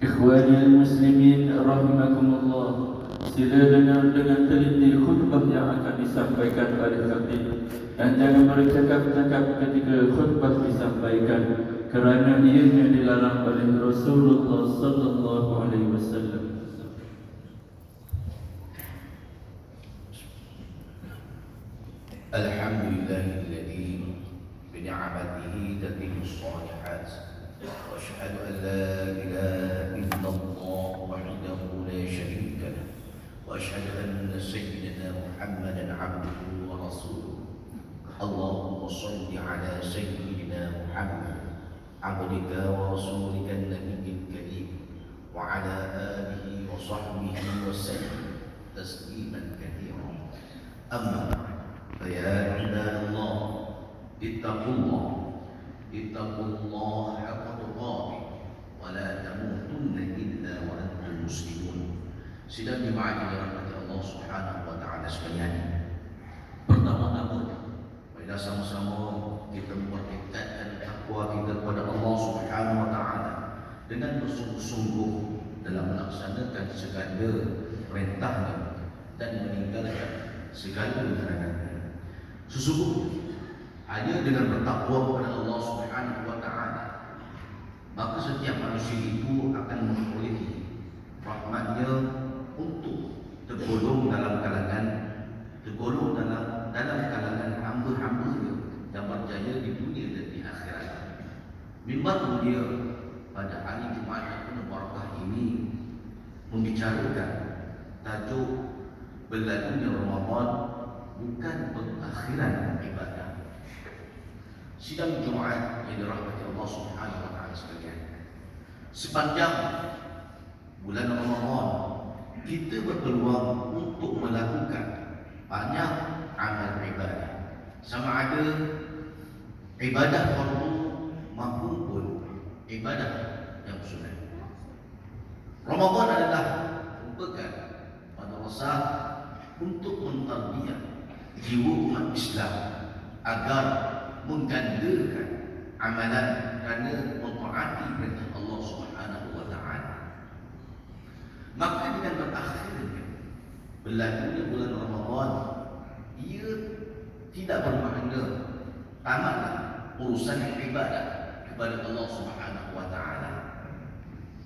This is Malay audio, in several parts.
Ikhwani Muslimin, Rahimakumullah Sila dengar dengan teliti khutbah yang akan disampaikan oleh Khatib Dan jangan bercakap-cakap ketika khutbah disampaikan. Kerana ianya dilarang oleh Rasulullah sallallahu alaihi wasallam عبدك ورسولك النبي الكريم وعلى آله وصحبه وسلم تسليما كثيرا. بعد فيا عباد الله اتقوا الله اتقوا الله حق تقاته ولا تموتن إلا وأنتم مسلمون. Sidang jemaah yang dirahmati Allah Subhanahu wa taala sekalian. Pertama-tama, marilah sama-sama kita mempertingkatkan takwa kita kepada Allah Subhanahu wa taala dengan bersungguh-sungguh dalam melaksanakan segala perintahnya dan meninggalkan segala larangannya. Sesungguhnya hanya dengan bertakwa kepada Allah Subhanahu wa taala maka setiap manusia itu akan memperoleh rahmatnya untuk tergolong dalam kalangan tergolong dalam dalam kalangan hamba-hamba yang berjaya di dunia dan di akhirat. Mimbar mulia pada hari Jumaat yang penuh barakah ini membicarakan tajuk berlalunya Ramadan bukan pengakhiran ibadah. Sidang Jumaat yang dirahmati Allah Subhanahu wa taala sekalian. Sepanjang bulan Ramadan kita berpeluang untuk melakukan banyak amal ibadah. Sama ada ibadah fardu maupun ibadah yang sunat. Ramadan adalah merupakan madrasah untuk mentarbiyah jiwa umat Islam agar menggandakan amalan kerana mentaati perintah Allah Subhanahu wa taala. Maka dengan berakhirnya berlakunya bulan Ramadan ia tidak bermakna tamatlah urusan ibadah kepada Allah Subhanahu wa taala.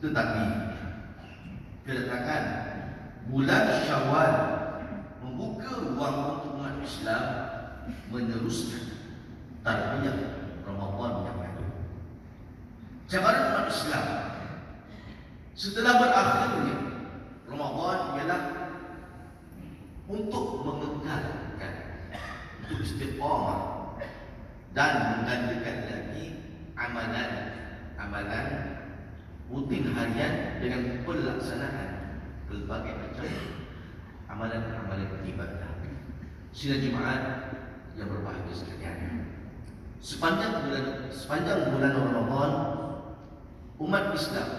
Tetapi kedatangan bulan Syawal membuka ruang untuk umat Islam meneruskan tarbiyah Ramadan yang lalu. Cabaran umat Islam setelah berakhirnya Ramadan ialah untuk mengekalkan untuk istiqamah dan menggandakan lagi amalan amalan rutin harian dengan pelaksanaan pelbagai macam amalan-amalan ibadah. Sidang jemaat yang berbahagia sekalian. Sepanjang bulan sepanjang bulan Ramadan umat Islam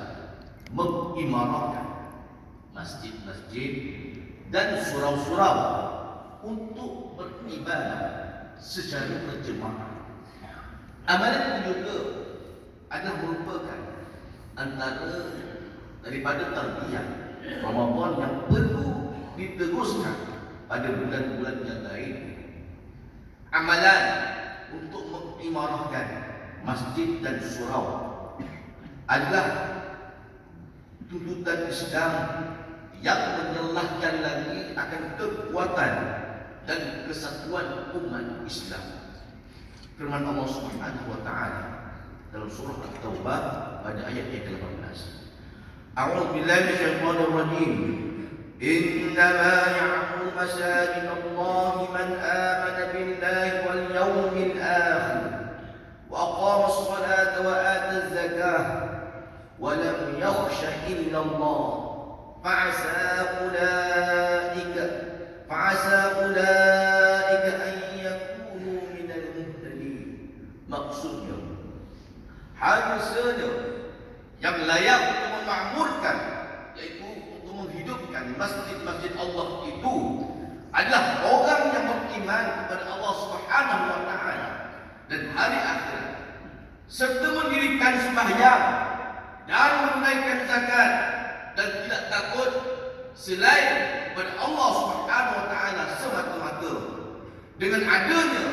mengimarahkan masjid-masjid dan surau-surau untuk beribadah secara berjemaah. Amalan ini juga adalah merupakan antara daripada tarbiyah Ramadan yang perlu diteruskan pada bulan-bulan yang lain. Amalan untuk mengimarahkan masjid dan surau adalah tuntutan Islam yang menyelahkan lagi akan kekuatan dan kesatuan umat Islam. Firman Allah Subhanahu wa taala dalam surah At-Taubah pada ayat yang ke-18. A'udzu billahi minasyaitonir rajim. إنما يعمر مساجد الله من آمن بالله واليوم الآخر وأقام الصلاة وآتى الزكاة ولم يخش إلا الله فعسى أولئك فعسى أولئك harusnya yang layak untuk memakmurkan yaitu untuk menghidupkan masjid-masjid Allah itu adalah orang yang beriman kepada Allah Subhanahu wa taala. Dan hari akhir serta mendirikan sembahyang dan menunaikan zakat dan tidak takut selain kepada Allah Subhanahu wa taala semata-mata. Dengan adanya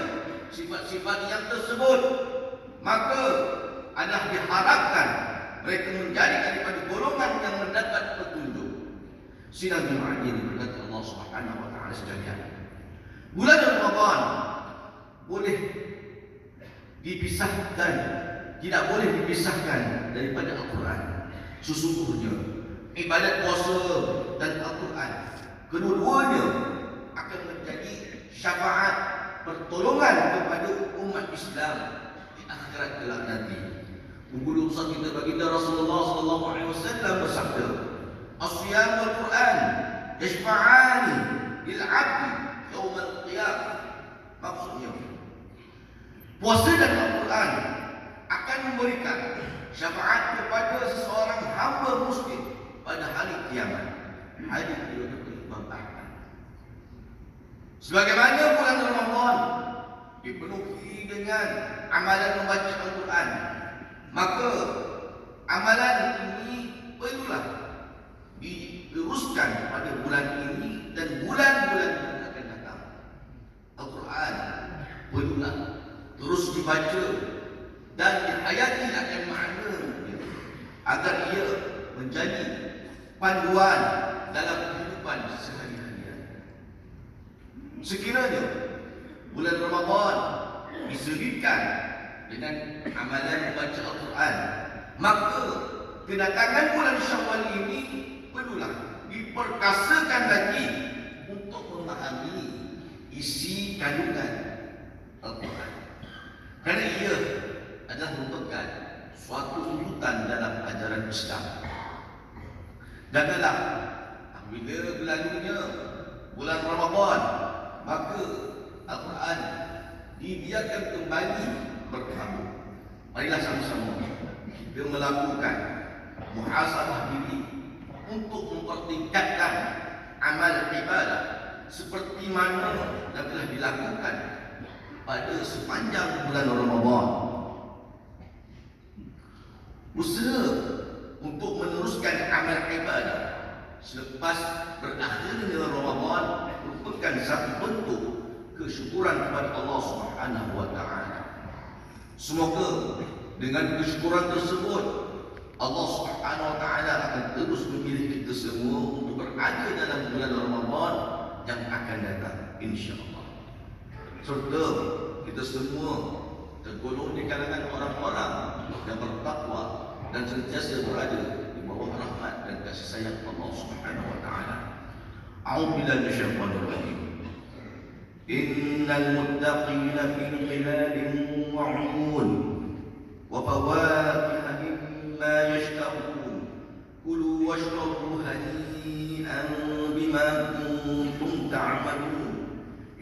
sifat-sifat yang tersebut maka adalah diharapkan mereka menjadi daripada golongan yang mendapat petunjuk. Sidang Jumaat ini berkata Allah Subhanahu wa taala sekalian. Bulan Ramadan boleh dipisahkan tidak boleh dipisahkan daripada Al-Quran. Sesungguhnya ibadat puasa dan Al-Quran kedua-duanya akan menjadi syafaat pertolongan kepada umat Islam di akhirat kelak nanti Guru besar kita baginda Rasulullah sallallahu alaihi wasallam bersabda Asyam al-Quran yashfa'ani lil 'abdi yaum al-qiyamah maksudnya puasa dan Al-Quran akan memberikan syafaat kepada seseorang hamba muslim pada hari kiamat. Hadis riwayat Imam Ahmad. Sebagaimana bulan Ramadan dipenuhi dengan amalan membaca Al-Quran, maka amalan ini perlulah diteruskan pada bulan ini dan bulan-bulan yang akan datang. Al-Quran perlulah terus dibaca dan dihayati akan makna agar ia menjadi panduan dalam kehidupan sehari-hari. Sekiranya bulan Ramadan disediakan dengan amalan membaca Al-Quran, maka kedatangan bulan Syawal ini perlulah diperkasakan lagi untuk memahami isi kandungan Al-Quran. Kerana ia adalah merupakan suatu urutan dalam ajaran Islam. Janganlah bila berlalunya bulan Ramadan, maka Al-Quran dibiarkan kembali berkembang. Marilah sama-sama kita melakukan muhasabah diri untuk mempertingkatkan amal ibadah seperti mana yang telah dilakukan pada sepanjang bulan Ramadan. Usaha untuk meneruskan amal ibadah selepas berakhirnya Ramadan merupakan satu bentuk kesyukuran kepada Allah Subhanahu wa taala. Semoga dengan kesyukuran tersebut Allah Subhanahu wa taala akan terus memilih kita semua untuk berada dalam bulan Ramadan yang akan datang insya-Allah. Serta kita semua tergolong di kalangan orang-orang yang bertakwa dan sentiasa berada di bawah rahmat dan kasih sayang Allah Subhanahu wa taala. A'udzu billahi minasyaitonir rajim. Fi dhilalin wa 'uyun wa fawakiha mimma yashtahun. Kulu washrabu hani'an bima kuntum ta'malun.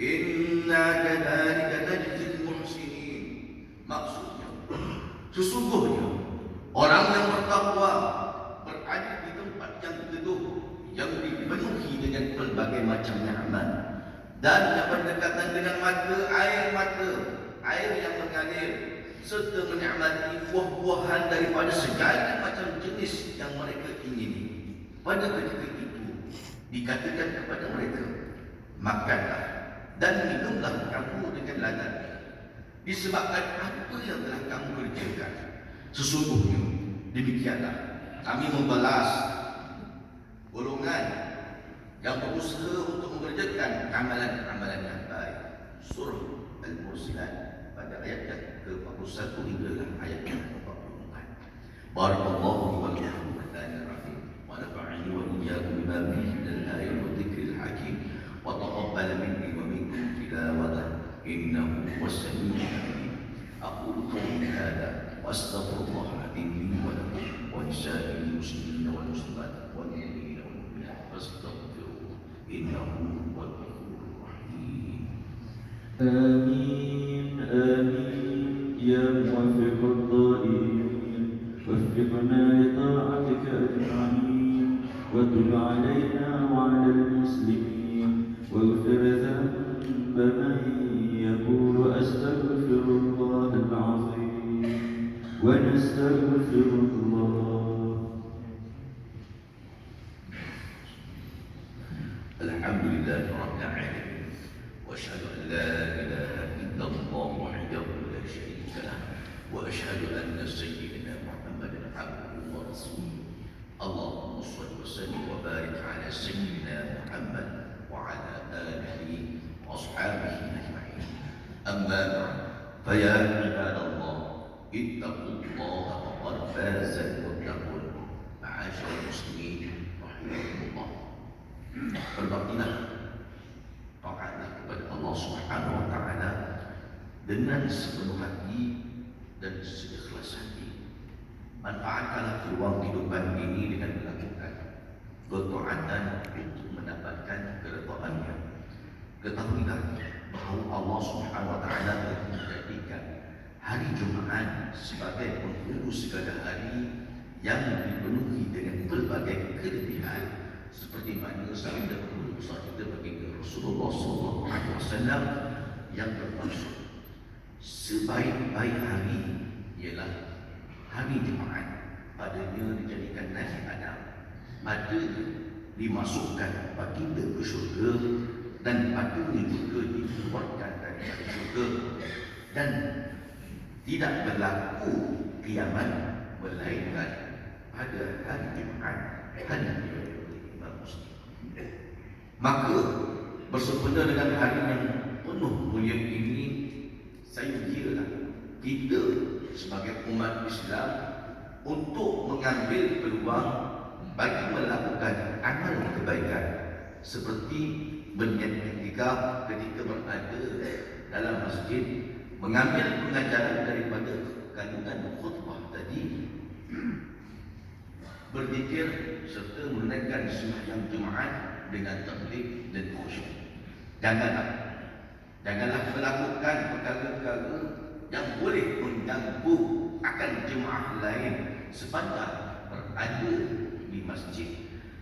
Inna kadhalika najzil muhsinin. Maksudnya, sesungguhnya orang yang bertakwa berada di tempat yang teduh yang dipenuhi dengan pelbagai macam nikmat dan yang berdekatan dengan mata air mata air yang mengalir serta menikmati buah-buahan daripada segala macam jenis yang mereka ingini. Pada ketika itu dikatakan kepada mereka, makanlah dan minumlah kamu dengan ladat disebabkan apa yang telah kamu kerjakan. Sesungguhnya demikianlah kami membalas golongan yang berusaha untuk mengerjakan amalan-amalan yang baik. Surah al-mursilat pada ayat yang ke-41 hingga ayat yang ke-44. Barakallahu wa bihamdihi wa ta'ala wa nafa'ani wa iyyakum bima fihi min al-ayat wa dhikri al-hakim wa taqabbal minni wa minkum tilawatan innahu was-sami'u al-alim aqulu qawli hadha wa astaghfirullah li واستغفر الله العظيم لي muslimin wal muslimat. Wa lil آمين آمين يا موفق وفقنا لطاعتك وتب علينا وعلى المسلمين واغفر ذنب من يقول أستغفر الله العظيم ونستغفر الله الله فقد فاز المتقون معاشر المسلمين رحمكم الله Berbaktilah Taatlah kepada Allah Subhanahu Wa Taala Dengan sepenuh hati Dan seikhlas hati Manfaatkanlah peluang kehidupan ini Dengan melakukan Ketaatan untuk mendapatkan keredaannya Ketahuilah bahawa Allah Subhanahu Wa Taala telah menjadikan Hari Jumaat sebagai penghulu segala hari yang dipenuhi dengan berbagai kelebihan. Seperti mana sabda Rasulullah kita baginda Rasulullah sallallahu alaihi wasallam yang bermaksud sebaik-baik hari ialah hari Jumaat. Padanya dijadikan Nabi Adam padanya dimasukkan baginda ke syurga dan padanya juga dikeluarkan dari syurga dan tidak berlaku kiamat melainkan pada hari Jumaat. Hari Imam Muslim maka bersempena dengan hari yang penuh mulia ini saya kira kita sebagai umat Islam untuk mengambil peluang bagi melakukan amal kebaikan seperti berniat ketika ketika berada dalam masjid mengambil pengajaran daripada kandungan khutbah tadi berzikir serta menaikkan sembahyang Jumaat dengan tabligh dan khusyuk. Janganlah janganlah melakukan perkara-perkara yang boleh mengganggu akan jemaah lain sepanjang berada di masjid.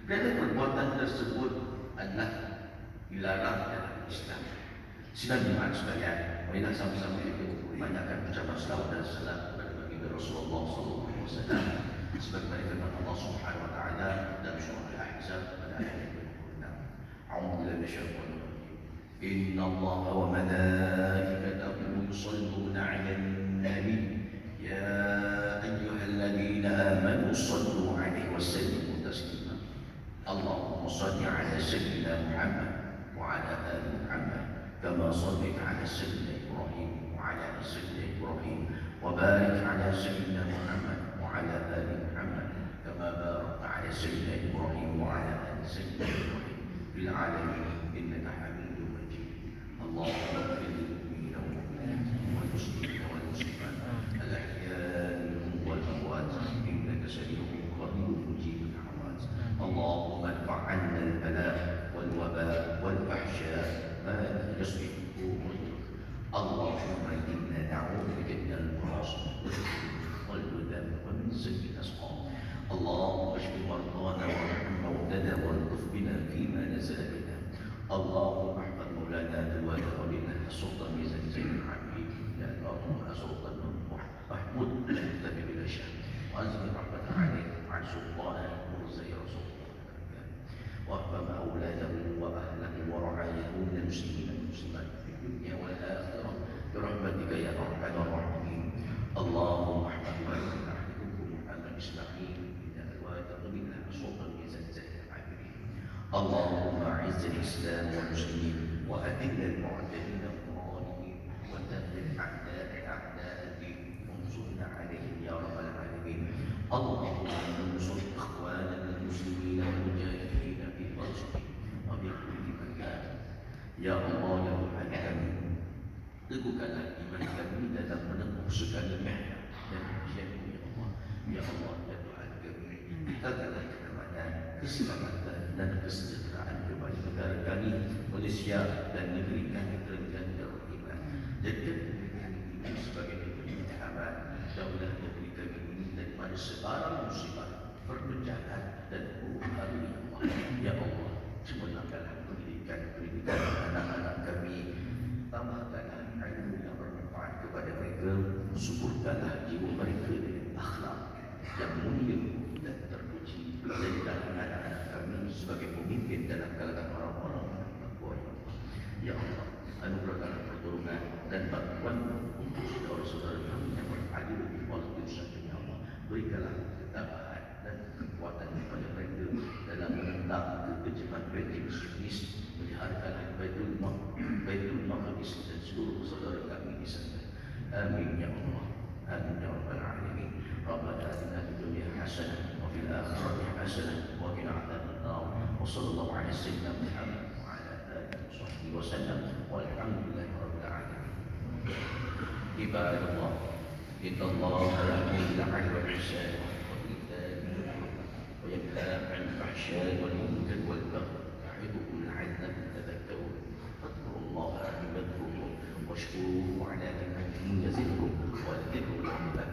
Kerana perbuatan tersebut adalah dilarang dalam Islam. Sidang jemaah sekalian, marilah sama-sama kita banyakkan ucapan selawat dan salam kepada baginda Rasulullah SAW sebagaimana firman Allah Subhanahu wa taala dalam surah Al-Ahzab pada ayat 26. A'udzu billahi minasyaitonir rajim. Inna Allah wa malaikatahu sallaita 'ala sayyidina Ibrahim wa 'ala ali sayyidina Ibrahim وبارك على سيدنا محمد وعلى آل محمد كما باركت على سيدنا إبراهيم وعلى آل سيدنا إبراهيم في العالمين إنك حميد والطف بنا فيما نزل بنا اللهم احفظ مولانا الوالد ولنا السلطان ميزان زين العابدين. اللهم سلطان محمود يكتفي بلا شأن وأنزل رحمة عليه عن سلطانه مرزي رسول وأحفظ أولاده وأهله ورعايه من المسلمين والمسلمات في الدنيا والآخرة. برحمتك يا أرحم الراحمين. اللهم احفظ ولد احدكم محمد اسماعيل من الوالد ومنها سلطان ميزان زين العابدين اللهم اعز الإسلام والمسلمين وأذل المعتدين الظالمين ودمر أعداء أعداء الدين وانصرنا عليهم يا رب العالمين. اللهم انصر إخواننا المسلمين والمجاهدين في فلسطين وفي كل مكان يا الله يا رب العالمين. teguhkanlah iman kami dalam menempuh segala mihna dan ujian ya Allah ya Allah ya Tuhan kami kita keamanan keselamatan Malaysia dan negeri kami darul iman jadikan negeri kami ini sebagai negeri aman daulah negeri kami ini daripada sebarang musibah, perpecahan dan huru hara ya Allah. Ya Allah, cemerlangkanlah pendidikan-pendidikan anak-anak kami. Tambahkanlah ilmu yang bermanfaat kepada mereka. Suburkanlah jiwa mereka dengan akhlak yang mulia dan terpuji. Jadikanlah anak-anak kami sebagai pemimpin dalam kalangan Maqdis dan seluruh saudara kami di sana. Amin ya Allah. Amin ya Rabbal Alamin. ربنا آتنا في الدنيا حسنة وفي الآخرة حسنة وقنا عذاب النار وصلى الله على سيدنا محمد وعلى آله وصحبه وسلم والحمد لله رب العالمين عباد الله إن الله يأمر بالعدل والإحسان وإيتاء ذي القربى وينهى عن الفحشاء والمنكر school or an engineering team does it look like they belong back